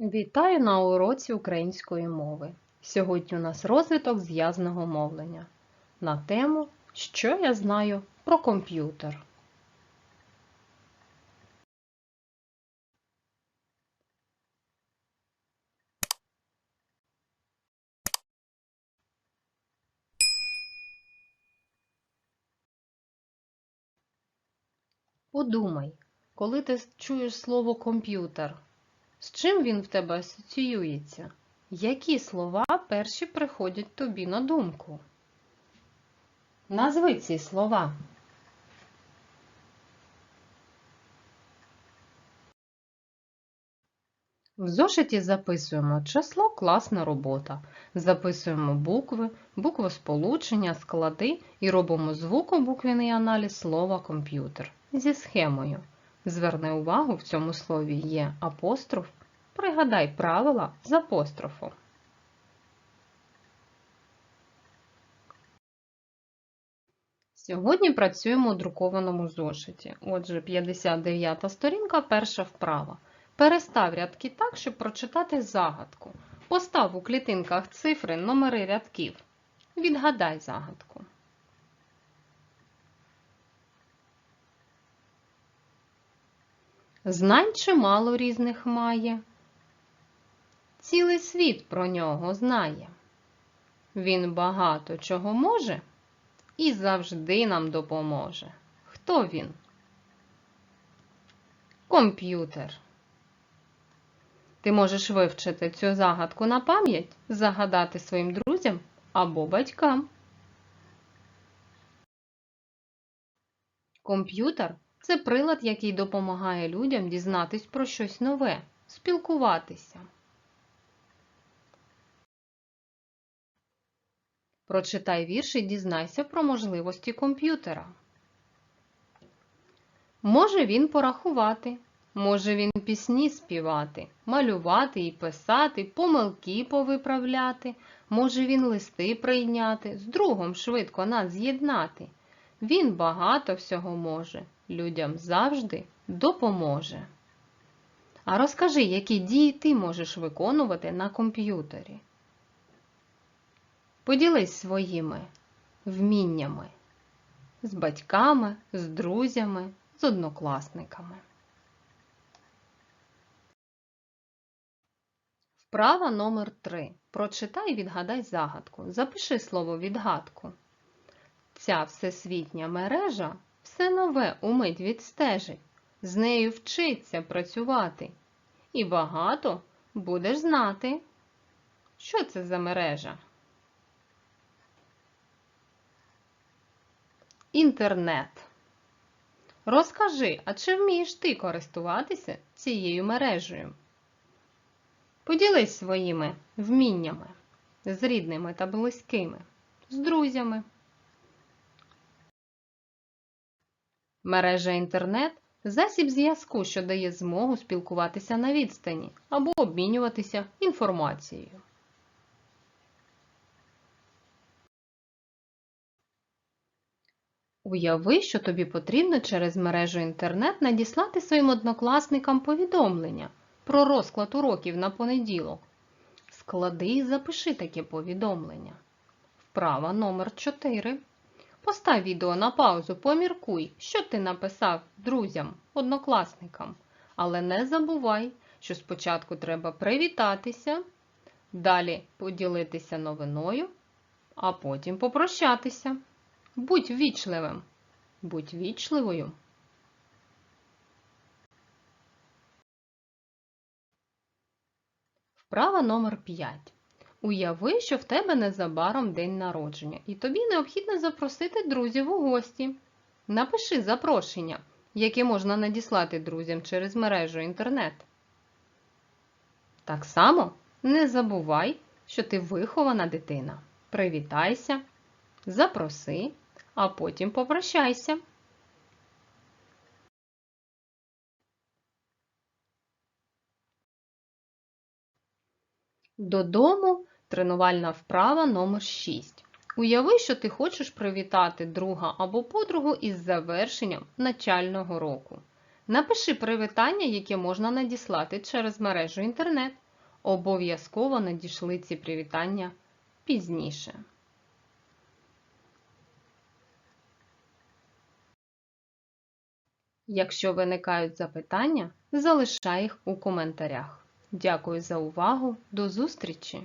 Вітаю на уроці української мови. Сьогодні у нас розвиток зв'язного мовлення на тему Що я знаю про комп'ютер. Подумай, коли ти чуєш слово комп'ютер, з чим він в тебе асоціюється? Які слова перші приходять тобі на думку? Назви ці слова. В зошиті записуємо число класна робота. Записуємо букви, буквосполучення, склади і робимо звукобуквений аналіз слова комп'ютер зі схемою. Зверни увагу, в цьому слові є апостроф. Пригадай правила з апострофом. Сьогодні працюємо у друкованому зошиті. Отже, 59 сторінка, перша вправа. Перестав рядки так, щоб прочитати загадку. Постав у клітинках цифри, номери рядків. Відгадай загадку. Знань чимало різних має. Цілий світ про нього знає. Він багато чого може і завжди нам допоможе. Хто він? Комп'ютер. Ти можеш вивчити цю загадку на пам'ять, загадати своїм друзям або батькам. Комп'ютер це прилад, який допомагає людям дізнатись про щось нове, спілкуватися. Прочитай вірш і дізнайся про можливості комп'ютера. Може він порахувати, може він пісні співати, малювати і писати, помилки повиправляти, може він листи прийняти, з другом швидко нас з'єднати. Він багато всього може, людям завжди допоможе. А розкажи, які дії ти можеш виконувати на комп'ютері. Поділись своїми вміннями з батьками, з друзями, з однокласниками. Вправа номер 3. Прочитай і відгадай загадку. Запиши слово відгадку. Ця всесвітня мережа все нове умить відстежить, з нею вчиться працювати. І багато будеш знати. Що це за мережа? Інтернет. Розкажи, а чи вмієш ти користуватися цією мережею? Поділись своїми вміннями з рідними та близькими, з друзями. Мережа інтернет засіб зв'язку, що дає змогу спілкуватися на відстані або обмінюватися інформацією. Уяви, що тобі потрібно через мережу інтернет надіслати своїм однокласникам повідомлення про розклад уроків на понеділок. Склади і запиши таке повідомлення. Вправа номер 4. Постав відео на паузу, поміркуй, що ти написав друзям, однокласникам. Але не забувай, що спочатку треба привітатися, далі поділитися новиною, а потім попрощатися. Будь вічливим, будь вічливою. Вправа номер 5. Уяви, що в тебе незабаром день народження, і тобі необхідно запросити друзів у гості. Напиши запрошення, яке можна надіслати друзям через мережу інтернет. Так само не забувай, що ти вихована дитина. Привітайся, запроси, а потім попрощайся. Додому Тренувальна вправа номер 6 Уяви, що ти хочеш привітати друга або подругу із завершенням начального року. Напиши привітання, яке можна надіслати через мережу інтернет. Обов'язково надійшли ці привітання пізніше. Якщо виникають запитання, залишай їх у коментарях. Дякую за увагу, до зустрічі!